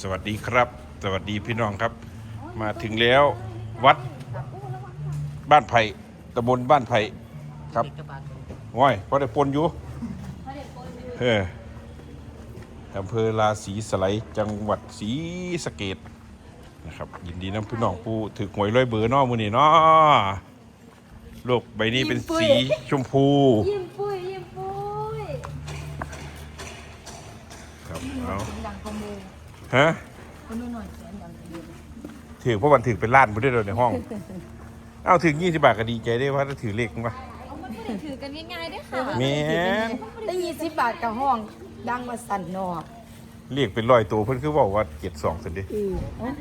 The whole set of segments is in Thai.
สวัสดีครับ สวัสดีพี่น้องครับ มาถึงแล้ววัดบ้านไผ่ตำบลบ้านไผ่ครับว้อยพอได้ปนอยู่เอออำเภอราศีสไลจังหวัดศรีสะเกดนะครับ ยินดีน้ำพี่น้องผู้ถือหวยร้อยเบอร์นอมือนี่เนาะโลกใบนี้เป็นสีชมพู ยิ้ม ฮะคนนู้นหน่อยเสียงดังขโมยถือเพราะวันถือเป็นล้านไปด้วยเลยในห้อง เอาถึงยี่สิบบาทก็ดีใจได้ว่าถ้าถือเลขมั้งวะเอามันไม่ได้ถือกันง่ายๆด้วยค่ะแม่นได้ยี่สิบบาทกับห้อง ดังมาสั่นนอกเรียกเป็นร้อยตัวเพิ่นคือบอกว่าเจ็ดสองสิดิ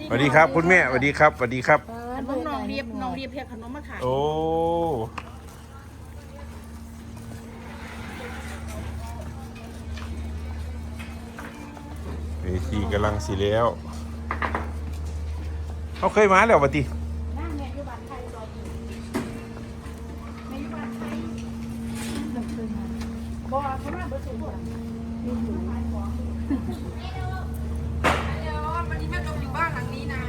สวัสดีครับ คุณแม่สวัสดีครับสวัสดีครับ น้องน้องเรียบน้องเรียบเพียขนมมาขาย โอ้ เวทีกำลังสิแล้วเขาเคยมาแล้วปะติวันนี้แม่ต้องอยู่บ้านหลังนี้นะ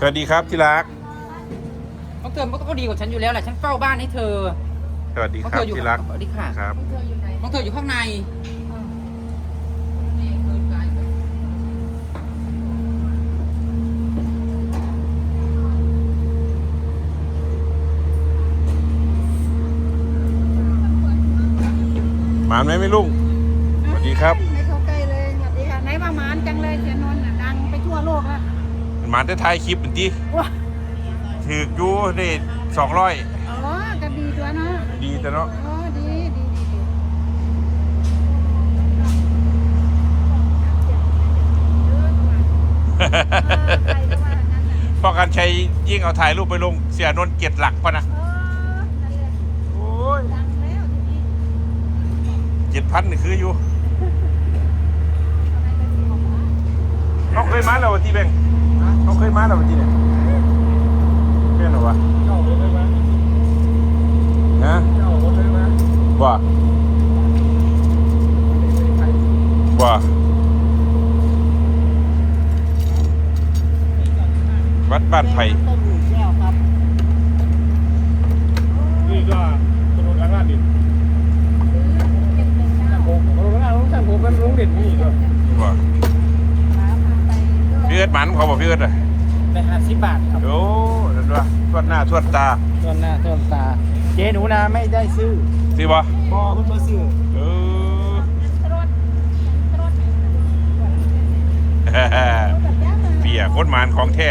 สวัสดีครับที่รักน้องเธอมันก็ดีกว่าฉันอยู่แล้วแหละฉันเฝ้าบ้านให้เธอสวัสดีน้องครัเธบออยู่ที่รักสวัสดีค่ะครับน้องเธออยู่ข้างใน มานไหมไม่ลุงสวัสดีครับไม่เข้าใกล้เลยสวัสดีค่ะไหนมามานจังเลยเสียนนท์น่ะดังไปทั่วโลกแล้วหมานได้ถ่ายคลิปเป็นที่ถือกอยู่ได้สองร้อยอ๋อก็ดีตัวเนาะดีแต่เนาะอ๋อดีดีดีดีพอกันชัยยิ่งเอาถ่ายรูปไปลงเสียนนท์เกียรติหลักปะนะโอ้ย ดังแล้วทีนี้ เจ็ด พันนี่คืออยู่เขาเคยมาแล้ววันที่แบงค์เขาเคยมาแล้ววันที่เนี่ยแม่นเหรอวะนะว่าว่าวัดบ้านไผ่ต้มหูแก้วครับนี่ก็ถนนอาราดินผมถนน อาราดินผมเป็นลุงเด่นนี่ก็ว่าพี่เอิร์ดหมันเขาบอกพี่เอิร์ดอะได้ห้าสิบบาทครับโอ้นั่นวะทวดหน้าทวดตาส่วนหน้าส่วนตา เจ๊หนูนาไม่ได้ซื้อสิบ่พอเพิ่งมาซื้อเออเปียโคตรหมานของแท้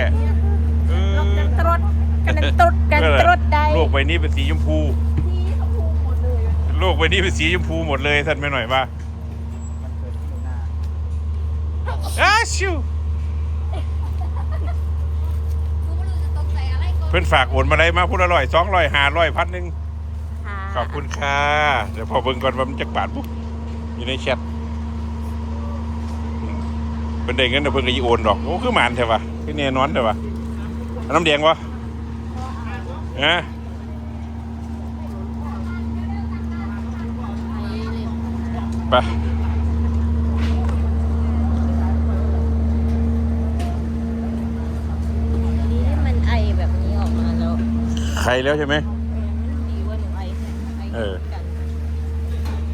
เออตรดกันตรดกันตรดได้โลกใบนี้เป็นสีชมพูโลกใบนี้เป็นสีชมพูหมดเลยท่านไม่หน่อยว่า อ้าชิวเพื่อนฝากโอนมาได้มาพูดอร่อยสองร้อยห้าร้อยพันหนึ่งขอบคุณค่ะเดี๋ยวพอเบิ่งก่อนว่ามันจะบาทปุ๊บอยู่ในแชทอืมเป็นได้เงินเดี๋ยวเพิ่นก็ยีโอนดอกโอ้คือหมานใช่ปะคือแน่นอนใช่ปะเอาน้ำแดงวะฮะไป นี่มันไอแบบนี้ออกมาแล้ว ใครแล้วใช่ไหมดีว่าหนูไอไอเออ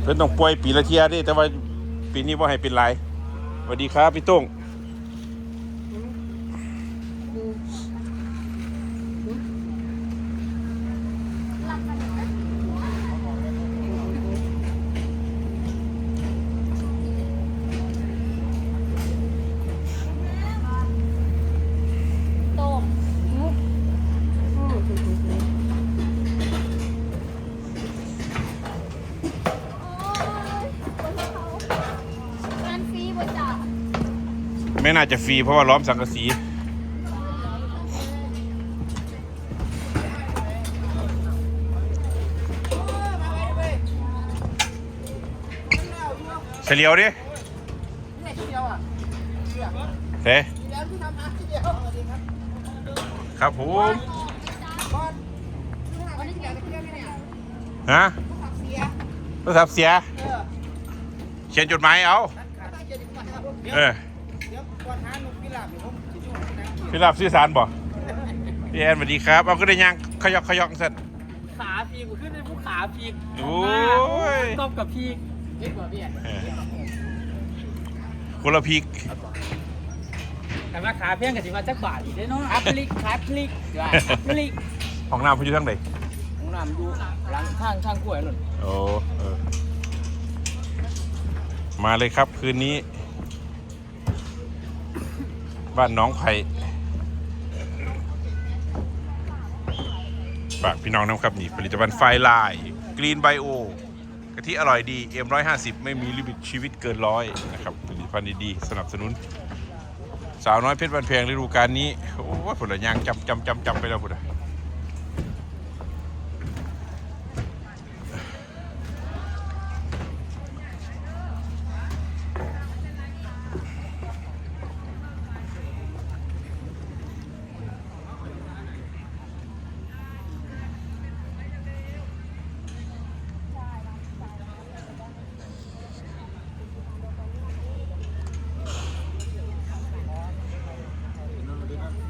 เพิ่นต้องป่วยปีละเทียเดิแต่ว่าปีนี้ว่าให้เป็นไรสวัสดีครับพี่ตุ้ง ไม่น่าจะฟรีเพราะว่าล้อมสังกะสีเฉลียวดิเฮ้ครับผมฮะโทรศัพท์เสีย เขียนจดหมายเอา เออ ช่วยนะพี่รับซื้อสารบ่พี่แอนสวัสดีครับ เอาก็ได้ยังขยอกขยอกสันขาพีกขึ้นในภูขาพีกโอ้ยต้มกับพีกเล็กกว่าพี่อะเออคนละพริกแต่ว่าขาเพี้ยงกับสิมาจักบาทอีกได้เนาะอัพลิกขาพลิกจ้ะอัพลิกของน้ำพี่อยู่ทั้งไหนของน้ำดูหลังข้างข้างกล้วยนั่นโอ้เออมาเลยครับคืนนี้ บ้านน้องไผ่ ฝากพี่น้องนะครับนี่ผลิตภัณฑ์ไฟลายกรีนไบโอกะทิอร่อยดี M150 ไม่มีลิมิตชีวิตเกินร้อยนะครับผลิตภัณฑ์ดีๆสนับสนุน สาวน้อยเพชรบันเพงฤดูกาลนี้ โอ้ผลยางจำจำจำจำไปแล้วพุ่น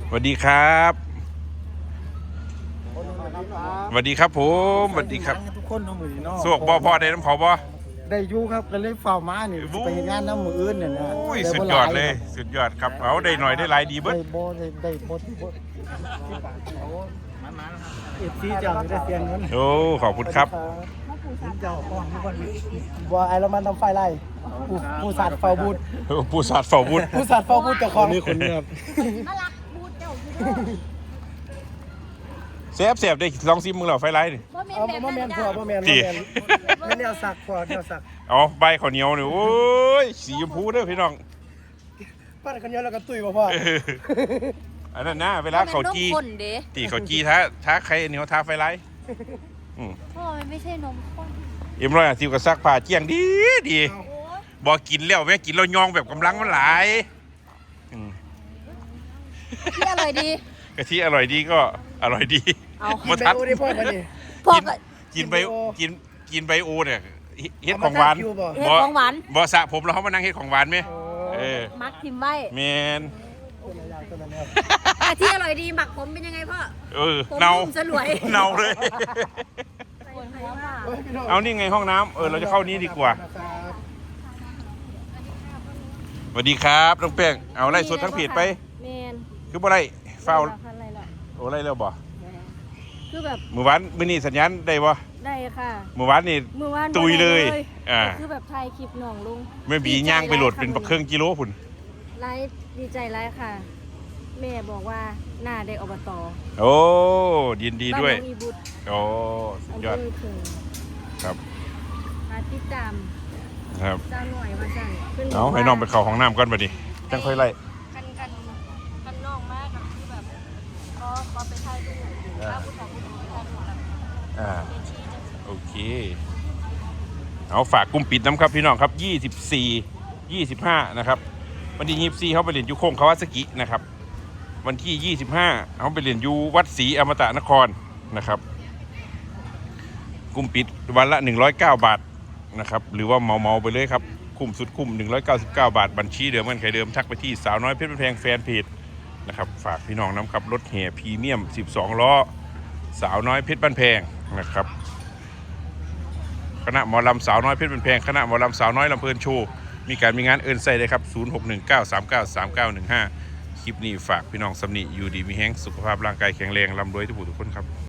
สวัสดีครับสวัสดีครับผมสวัสดีครับทุกคนน้องมือเนาะสวกบ่พ่อได้น้ำเขาบ่ได้อยู่ครับก็เลยเฝ้ามานี่สิไปเฮ็ดงานน้ำมืออื่นเนี่ยนะโอ้ยไสุดยอดเลย สุดยอดครับเอาได้หน่อยได้หลายดีเบิดได้บ่ได้ได้บ่ได้บ่เอฟซีเจ้าได้เสียเงินโอ้ขอบคุณครับเจ้าป้อนทุกคนบ่ไอ้เรามันทำไฟไล่ผู้ผู้สัตว์เฝ้าบูธผู้สาดเฝ้าบุญผู้สัตว์เฝ้าบูธเจ้าของนี่คนนี้ครับ เซฟเซฟได้ลองซิมมึงเหรอไฟไลท์นี่บ่แม่นเอาแบบบ่นั้แม่นนจ้ะพ่อบ่แม่นติบ่แม่นไม่แนวสักพ่อแนวสักเอาใบข้าวเหนียวนี่โอ้ยสีชมพูเด้อพี่น้อง ปั้นกันเยอะแล้วก็ตุ้ยบ่พ่อเอออันนั้นนะเวลาเขาจีมันนมข้นเด้ตีเขาจีท้าท้าใครเหนียวท้าไฟไลท์อืมพ่อมันไม่ใช่นมข้นเอ็มร้อยอาสิบกับซักผ้าเจียงดีดีบอกกินแล้วแม่กินแล้วยองแบบกำลังมันหลายอืม ที่อร่อยดี กะทิอร่อยดีก็อร่อยดีเอามาทัดโอได้พ่อมาดิพ่อกินก็กินไบกินไบโอกินกินไบโอเนี่ยเฮ็ดเอาขมาองหวานทาคิวบ่ เฮ็ดของหวาน บ่สระผมแล้วเขามานั่งเฮ็ดของหวานไหมเออมักทิมไว้แมนแต่ที่อร่อยดีหมักผมเป็นยังไงพ่อ เออผมเนานุ่มสลวย เนาเลย เอานี่ไงห้องน้ำเออเราจะเข้านี้ดีกว่าสวัสดีครับน้องเป้งเอาไล่สดทั้งเพจไป คือบ่ไล่เฝ้าพันอะไรล่ะโอ้ไล่แล้วบ่คือแบบมื้อวานมื้อนี้สัญญาณได้บ่ได้ค่ะมื้อวานนี่ เมื่อวานตุยเลยอ่าแต่คือแบบถ่ายคลิปน้องลุงแม่บีย่างไปโหลดเป็นบักเครื่องกิโลพุ่นไลฟ์ดีใจไลฟ์ค่ะ แม่บอกว่าหน้าได้อบตโอ้ยินดีด้วยบ้านน้องอีบุตรโอ้สุดยอดำเภเถิงครับมาติดตามครับเจ้าหน่อยว่าสั่นพิ่บกเอาให้น้องไปเข้าห้องน้ำก่อนบัดนี้จังค่อยไล่ กันกันกันน้องมากกับที่แบบ ขอขอไปถ่ายรูปถ้าผู้ชายผู้หญิงไปถ่ายรูปแล้วอ่าเวทีจังสิโอเค เอาฝากกลุ่มปิดน้ำครับพี่น้องครับ 24 25 นะครับ วันที่ 24เขาไปเรียนอยูโคงคาวาสกินะครับ วันที่ 25เขาไปเรียนอยูวัดศรีอมตะนครนะครับกลุ่มปิดวันละ 109 บาทนะครับ หรือว่าเมาเมาๆไปเลยครับ คุ้มสุดคุ้ม 199 บาท บัญชีเดิมเงินไขเดิมทักไปที่สาวน้อยเพชรบ้านแพงแฟนเพจ นะครับฝากพี่น้องน้ำครับรถแห่พรีเมียม 12 ล้อ สาวน้อยเพชรบ้านแพงนะครับคณะหมอลำสาวน้อยเพชรบ้านแพงคณะหมอลำสาวน้อยลำเพลินโชว์มีการมีงานเอินใส่เลยครับ 0619393915 คลิปนี้ฝากพี่น้องสำนีอยู่ดีมีแห้งสุขภาพร่างกายแข็งแรงร่ำรวยทุกผู้ทุกคนครับ